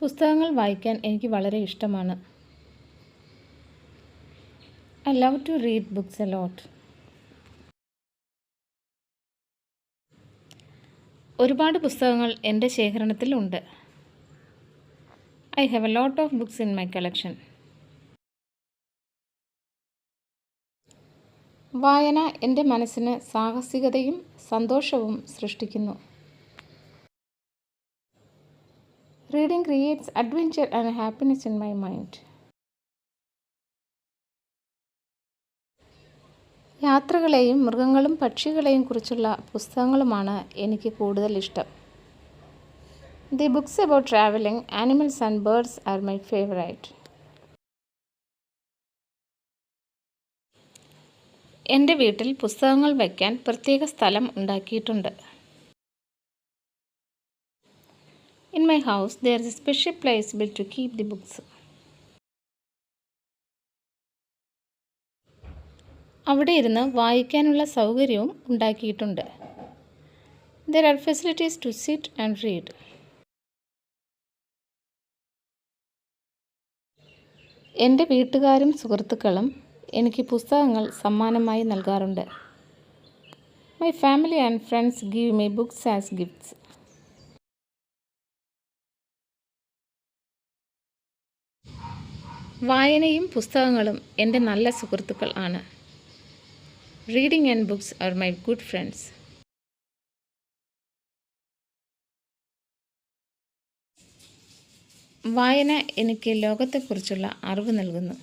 പുസ്തകങ്ങൾ വായിക്കാൻ എനിക്ക് വളരെ ഇഷ്ടമാണ്. I love to read books a lot ഒരുപാട് പുസ്തകങ്ങൾ എന്റെ ശേഖരണത്തിൽ ഉണ്ട്. I have a lot of books in my collection വായന എന്റെ മനസ്സിന് സാഹസികതയും സന്തോഷവും സൃഷ്ടിക്കുന്നു. Reading creates adventure and happiness in my mind. യാത്രകളെയും മൃഗങ്ങളും പക്ഷികളെയും കുറിച്ചുള്ള പുസ്തകങ്ങളുമാണ് എനിക്ക് കൂടുതൽ ഇഷ്ടം. The books about travelling animals and birds are my favourite എന്റെ വീട്ടിൽ പുസ്തകങ്ങൾ വയ്ക്കാൻ പ്രത്യേക സ്ഥലം ഉണ്ടാക്കിയിട്ടുണ്ട്. In my house there is a special place built to keep the books അവിടെ ഇരുന്ന് വായിക്കാനുള്ള സൗകര്യവും ഉണ്ടാക്കിയിട്ടുണ്ട്. There are facilities to sit and read എന്റെ വീട്ടുകാരും സുഹൃത്തുക്കളും എനിക്ക് പുസ്തകങ്ങൾ സമ്മാനമായി നൽകാറുണ്ട്. My family and friends give me books as gifts വായനയും പുസ്തകങ്ങളും എന്റെ നല്ല സുഹൃത്തുക്കൾ ആണ്. Reading and books are my good friends വായന എനിക്ക് ലോകത്തെക്കുറിച്ചുള്ള അറിവ് നൽകുന്നു.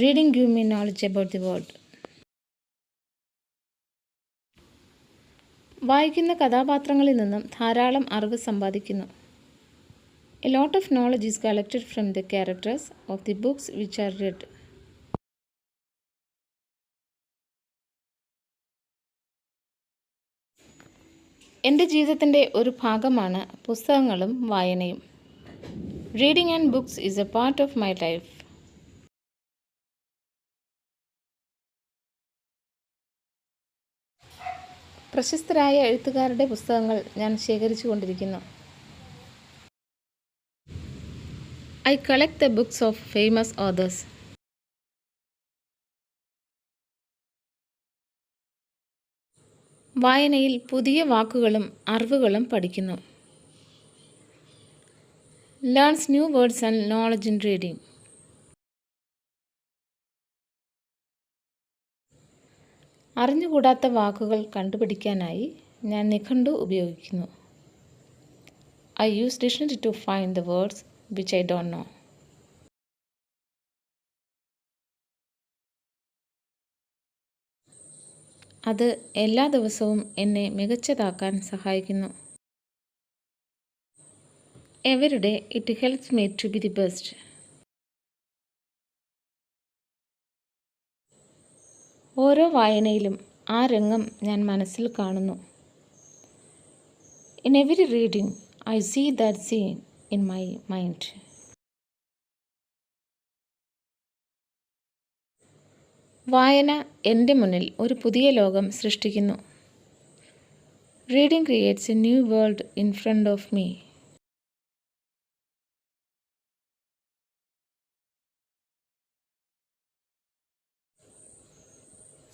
Reading give me knowledge about the world വായിക്കുന്ന കഥാപാത്രങ്ങളിൽ നിന്നും ധാരാളം അറിവ് സമ്പാദിക്കുന്നു. A lot of knowledge is collected from the characters of the books which are read. എന്റെ ജീവിതത്തിന്റെ ഒരു ഭാഗമാണ് പുസ്തകങ്ങളും വായനയും. Reading and books is a part of my life പ്രശസ്തരായ എഴുത്തുകാരുടെ പുസ്തകങ്ങൾ ഞാൻ ശേഖരിച്ചു കൊണ്ടിരിക്കുന്നു I collect the books of famous authors. വായനയിൽ പുതിയ വാക്കുകളും അറിവുകളും പഠിക്കുന്നു. Learns new words and knowledge in reading അറിഞ്ഞുകൂടാത്ത വാക്കുകൾ കണ്ടുപിടിക്കാനായി ഞാൻ നിഘണ്ടു ഉപയോഗിക്കുന്നു. I use dictionary to find the words which I don't know. അത് എല്ലാ ദിവസവും എന്നെ മികച്ചതാക്കാൻ സഹായിക്കുന്നു. എവരുടെ it helps me to be the best ഓരോ വായനയിലും ആ രംഗം ഞാൻ മനസ്സിൽ കാണുന്നു. In every reading I see that scene in my mind. വായന എന്റെ മുന്നിൽ ഒരു പുതിയ ലോകം സൃഷ്ടിക്കുന്നു. Reading creates a new world in front of me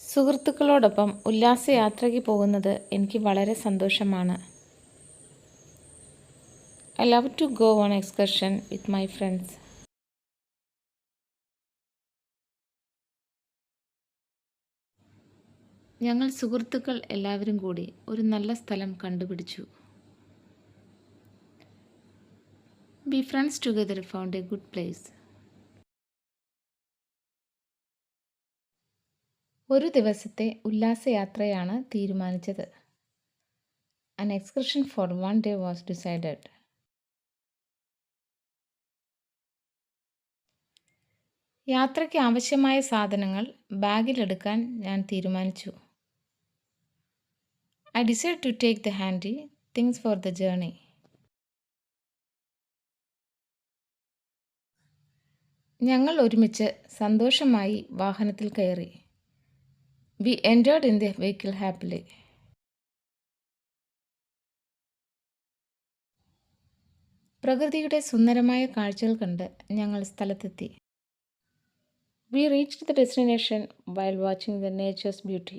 സുഹൃത്തുക്കളോടൊപ്പം ഉല്ലാസയാത്രയ്ക്ക് പോകുന്നത് എനിക്ക് വളരെ സന്തോഷമാണ്. I love to go on excursion with my friends ഞങ്ങൾ സുഹൃത്തുക്കൾ എല്ലാവരും കൂടി ഒരു നല്ല സ്ഥലം കണ്ടുപിടിച്ചു. Be friends together found a good place ഒരു ദിവസത്തെ ഉല്ലാസയാത്രയാണ് തീരുമാനിച്ചത്. An excursion for one day was decided യാത്രയ്ക്ക് ആവശ്യമായ സാധനങ്ങൾ ബാഗിലെടുക്കാൻ ഞാൻ തീരുമാനിച്ചു. I decide to take the handy things for the journey ഞങ്ങൾ ഒരുമിച്ച് സന്തോഷമായി വാഹനത്തിൽ കയറി. We entered in the vehicle happily പ്രകൃതിയുടെ സുന്ദരമായ കാഴ്ചകൾ കണ്ട് ഞങ്ങൾ സ്ഥലത്തെത്തി. We reach the destination while watching the nature's beauty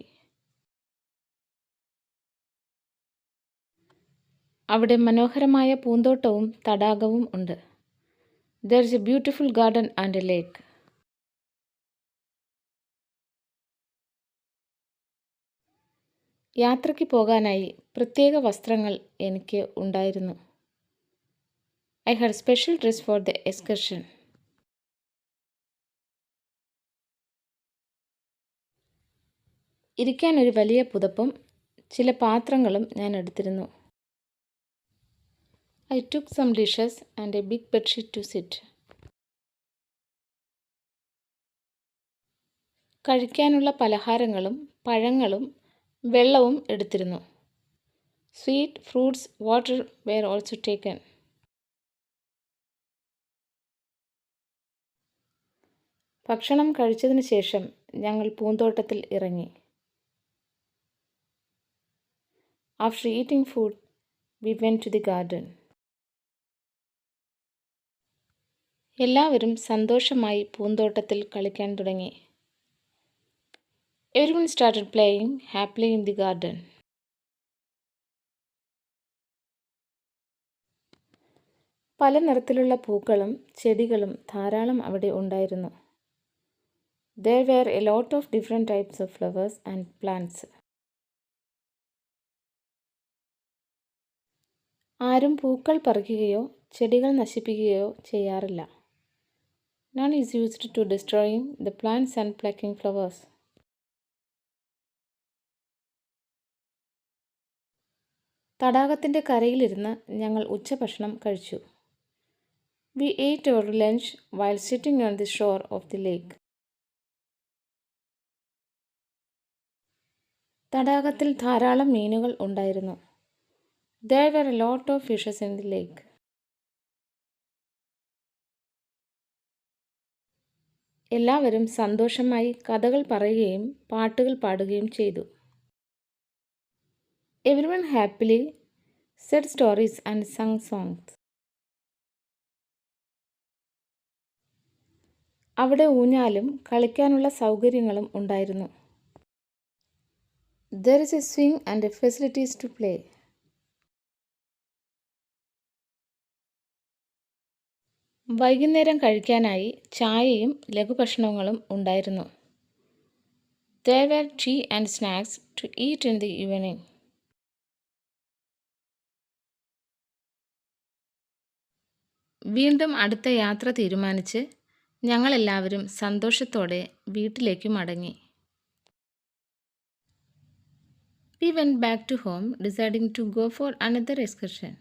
അവിടെ മനോഹരമായ പൂന്തോട്ടവും തടാകവും ഉണ്ട്. There is a beautiful garden and a lake യാത്രയ്ക്ക് പോകാനായി പ്രത്യേക വസ്ത്രങ്ങൾ എനിക്ക് ഉണ്ടായിരുന്നു. I had special dress for the excursion ഇരിക്കാൻ ഒരു വലിയ പുതപ്പും ചില പാത്രങ്ങളും ഞാൻ എടുത്തിരുന്നു. I took some dishes and a big bedsheet to sit കഴിക്കാനുള്ള പലഹാരങ്ങളും പഴങ്ങളും വെള്ളവും എടുത്തിരുന്നു. Sweet fruits water were also taken ഭക്ഷണം കഴിച്ചതിന് ശേഷം ഞങ്ങൾ പൂന്തോട്ടത്തിൽ ഇറങ്ങി. After eating food, we went to the garden. എല്ലാവരും സന്തോഷമായി പൂന്തോട്ടത്തിൽ കളിക്കാൻ തുടങ്ങി. Everyone started playing happily in the garden പല നിറത്തിലുള്ള പൂക്കളും ചെടികളും ധാരാളം അവിടെ ഉണ്ടായിരുന്നു. There were a lot of different types of flowers and plants ആരും പൂക്കൾ പറിക്കുകയോ ചെടികൾ നശിപ്പിക്കുകയോ ചെയ്യാറില്ല. None is used to destroying the plants and plucking flowers തടാകത്തിന്റെ കരയിലിരുന്ന് ഞങ്ങൾ ഉച്ചഭക്ഷണം കഴിച്ചു. We ate our lunch while sitting on the shore of the lake തടാകത്തിൽ ധാരാളം മീനുകൾ ഉണ്ടായിരുന്നു. There were a lot of fishes in the lake. എല്ലാവരും സന്തോഷമായി കഥകൾ പറയുകയും പാട്ടുകൾ പാടുകയും ചെയ്തു. Every one happily said stories and sung songs അവിടെ ഊഞ്ഞാലും കളിക്കാനുള്ള സൗകര്യങ്ങളും ഉണ്ടായിരുന്നു. There is a swing and facilities to play വൈകുന്നേരം കഴിക്കാനായി ചായയും ലഘുഭക്ഷണങ്ങളും ഉണ്ടായിരുന്നു. There were tea and snacks to eat in the evening വീണ്ടും അടുത്ത യാത്ര തീരുമാനിച്ച് ഞങ്ങളെല്ലാവരും സന്തോഷത്തോടെ വീട്ടിലേക്ക് മടങ്ങി. We went back to home deciding to go for another excursion